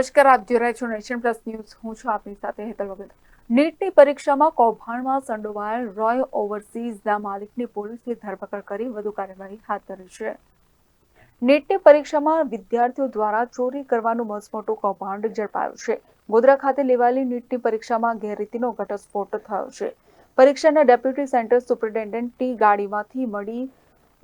નમસ્કાર, આપ જોઈ છો નેશન પ્લસ ન્યૂઝ. હું છું આપની સાથે હેતલ વગર. નીટની પરીક્ષામાં કૌભાંડમાં સંડોવાયેલ રોય ઓવરસીઝના માલિકની પોલીસે ધરપકડ કરી, વધુ કાર્યવાહી હાથ ધરી છે. નીટની પરીક્ષામાં વિદ્યાર્થીઓ દ્વારા ચોરી કરવાનું મસમોટું કૌભાંડ ઝડપાયું છે. ગોધરા ખાતે લેવાયેલી નીટની પરીક્ષામાં ગેરરીતિનો ઘટસ્ફોટ થયો છે. પરીક્ષાના ડેપ્યુટી સેન્ટર સુપ્રિન્ટેન્ડન્ટની ગાડીમાંથી મળી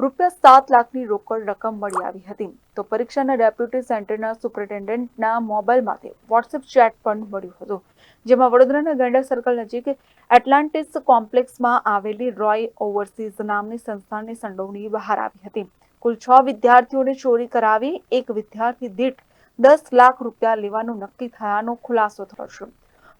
રૂપિયા સાત લાખની રોકડ રકમ મળી આવી હતી. તો પરીક્ષાના ડેપ્યુટી સેન્ટરના સુપ્રિન્ટેન્ડન્ટના મોબાઈલમાંથી વોટ્સએપ ચેટ પણ મળ્યું હતું. જેમાં વડોદરાના ગેંડા સર્કલ નજીક એટલાન્ટિસ કોમ્પ્લેક્સમાં આવેલી રોય ઓવરસીઝ નામની સંસ્થાની સંડોવણી બહાર આવી હતી. કુલ છ વિદ્યાર્થીઓને ચોરી કરાવી એક વિદ્યાર્થી દીઠ દસ લાખ રૂપિયા લેવાનું નક્કી થયાનો ખુલાસો થયો છે.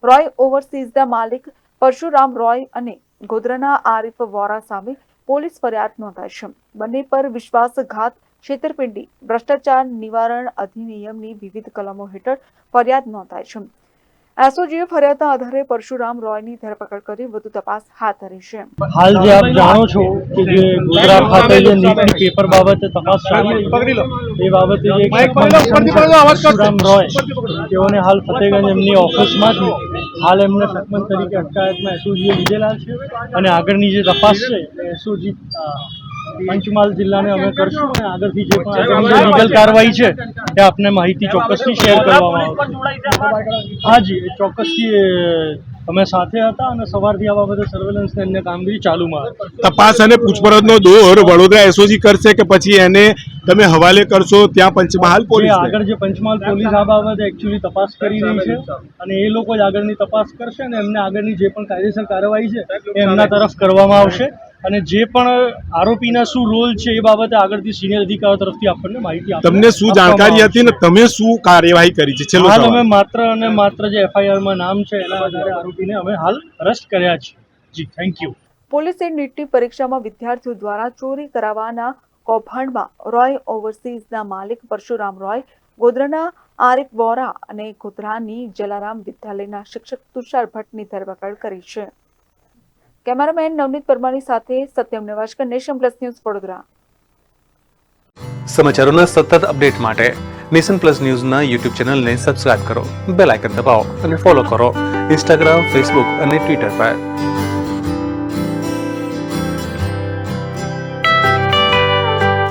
રોય ઓવરસીઝના માલિક પરશુરામ રોય અને ગોધરાના આરિફ વોરા સામે પોલીસ ફરિયાદ નોંધાશે બંને પર વિશ્વાસઘાત, છેતરપિંડી, ભ્રષ્ટાચાર નિવારણ અધિનિયમની વિવિધ કલમો હેઠળ ફરિયાદ નોંધાય છે. એસઓજીએ ફરિયાદના આધારે પરશુરામ રોયની ધરપકડ કરી વધુ તપાસ હાથ ધરી છે. હાલ જે આપ જાણો છો કે જે ગુજરાત ખાતે જે નીટની પેપર બાબતે તપાસ ચાલી રહી છે એ બાબતે જે પરશુરામ રોય તેઓને હાલ ફતેગંજ એમની ઓફિસમાંથી હાલ એમને સકમન તરીકે અટકાયતમાં એસઓજીએ લીધેલા છે. અને આગળની જે તપાસ છે એ એસઓજી પંચમહાલ જિલ્લાને અમે કરશું અને આગળથી જે પણ લીગલ કાર્યવાહી છે એ આપને માહિતી ચોક્કસથી શેર કરવામાં આવશે હાજી એ ચોક્કસથી અમે સાથે હતા અને સવારથી આ બાબતે સર્વેલન્સ ને અન્ય કામગીરી ચાલુમાં તપાસ અને પૂછપરછનો દોર વડોદરા એસઓજી કરશે કે પછી એને તમે હવાલે કરશો ત્યાં પંચમહાલ પોલીસ આગળ જે પંચમહાલ પોલીસ આ બાબતે એકચ્યુઅલી તપાસ કરી રહી છે અને એ લોકો જ આગળની તપાસ કરશે અને એમને આગળની જે પણ કાયદેસર કાર્યવાહી છે એ એમના તરફ કરવામાં આવશે. અને જે પણ આરોપીના શું રોલ છે એ બાબતે આગળથી સિનિયર અધિકારીઓ તરફથી આપણને માહિતી તમને શું જાણકારી હતી ને તમે શું કાર્યવાહી કરી છે? છેલ્લો હાલ અમે માત્ર અને માત્ર જે એફઆઈઆરમાં નામ છે એના આધારે આરોપીને અમે હાલ અરેસ્ટ કર્યા છે. જી થેન્ક યુ પોલીસે નીટની પરીક્ષામાં વિદ્યાર્થીઓ દ્વારા ચોરી કરાવવાના કૌભાંડમાં રોય ઓવરસીઝના માલિક પરશુરામ રોય, ગોધરાના આરિફ વોરા અને ગોધરાની જલારામ વિદ્યાલયના શિક્ષક તુષાર ભટ્ટની ધરપકડ કરી છે. કેમેરામેન નવનીત પરમારની સાથે Satyam Nevashkar, nation plus news Vadodara. સમાચારોના સતત અપડેટ માટે નેશન પ્લસ ન્યૂઝના યુટ્યુબ ચેનલને સબસ્ક્રાઇબ કરો, બેલ આઇકન દબાવો અને ફોલો કરો ઇન્સ્ટાગ્રામ, ફેસબુક અને ટ્વિટર પર.